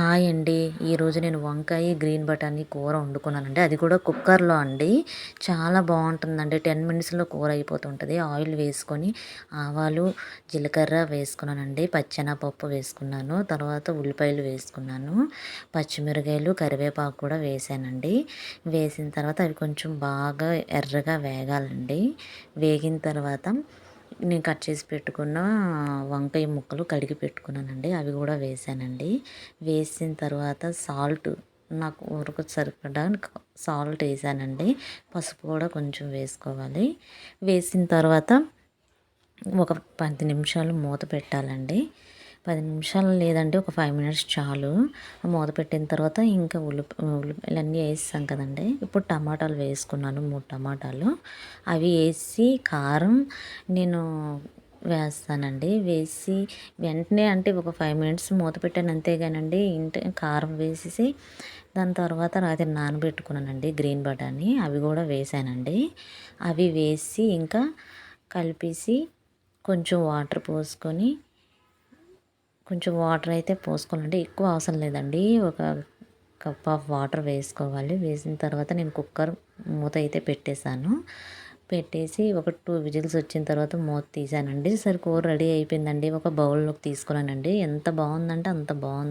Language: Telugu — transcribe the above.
హాయ్ అండి. ఈరోజు నేను వంకాయ గ్రీన్ బటానీ కూర వండుకున్నానండి. అది కూడా కుక్కర్లో అండి. చాలా బాగుంటుందండి. టెన్ మినిట్స్లో కూర అయిపోతుంటుంది. ఆయిల్ వేసుకొని ఆవాలు జీలకర్ర వేసుకున్నానండి. పచ్చెనపప్పు వేసుకున్నాను. తర్వాత ఉల్లిపాయలు వేసుకున్నాను. పచ్చిమిరకాయలు కరివేపాకు కూడా వేసానండి. వేసిన తర్వాత అవి కొంచెం బాగా ఎర్రగా వేగాలండి. వేగిన తర్వాత నేను కట్ చేసి పెట్టుకున్న వంకాయ ముక్కలు కడిగి పెట్టుకున్నానండి. అవి కూడా వేసానండి. వేసిన తర్వాత సాల్ట్ నాకు ఊరకు సరిపడా సాల్ట్ వేసానండి. పసుపు కూడా కొంచెం వేసుకోవాలి. వేసిన తర్వాత ఒక పది నిమిషాలు మూత పెట్టాలండి. పది నిమిషాలు లేదంటే ఒక ఫైవ్ మినిట్స్ చాలు. మూత పెట్టిన తర్వాత ఇంకా ఉల్లిప ఉల్లిపాయలు అన్నీ వేసాం కదండి. ఇప్పుడు టమాటాలు వేసుకున్నాను మూడు టమాటాలు. అవి వేసి కారం నేను వేస్తానండి. వేసి వెంటనే అంటే ఒక ఫైవ్ మినిట్స్ మూత పెట్టాను అంతేగానండి. ఇంటి కారం వేసేసి దాని తర్వాత రాత్రి నానబెట్టుకున్నానండి గ్రీన్ బటానీ అవి కూడా వేసానండి. అవి వేసి ఇంకా కలిపేసి కొంచెం వాటర్ పోసుకొని కొంచెం వాటర్ అయితే పోసుకోవాలండి. ఎక్కువ అవసరం లేదండి. ఒక కప్ ఆఫ్ వాటర్ వేసుకోవాలి. వేసిన తర్వాత నేను కుక్కర్ మూత అయితే పెట్టేశాను. పెట్టేసి ఒక టూ విజిల్స్ వచ్చిన తర్వాత మూత తీసానండి సరే కూర రెడీ అయిపోయిందండి. ఒక బౌల్లోకి తీసుకున్నానండి ఎంత బాగుందంటే అంత బాగుంది.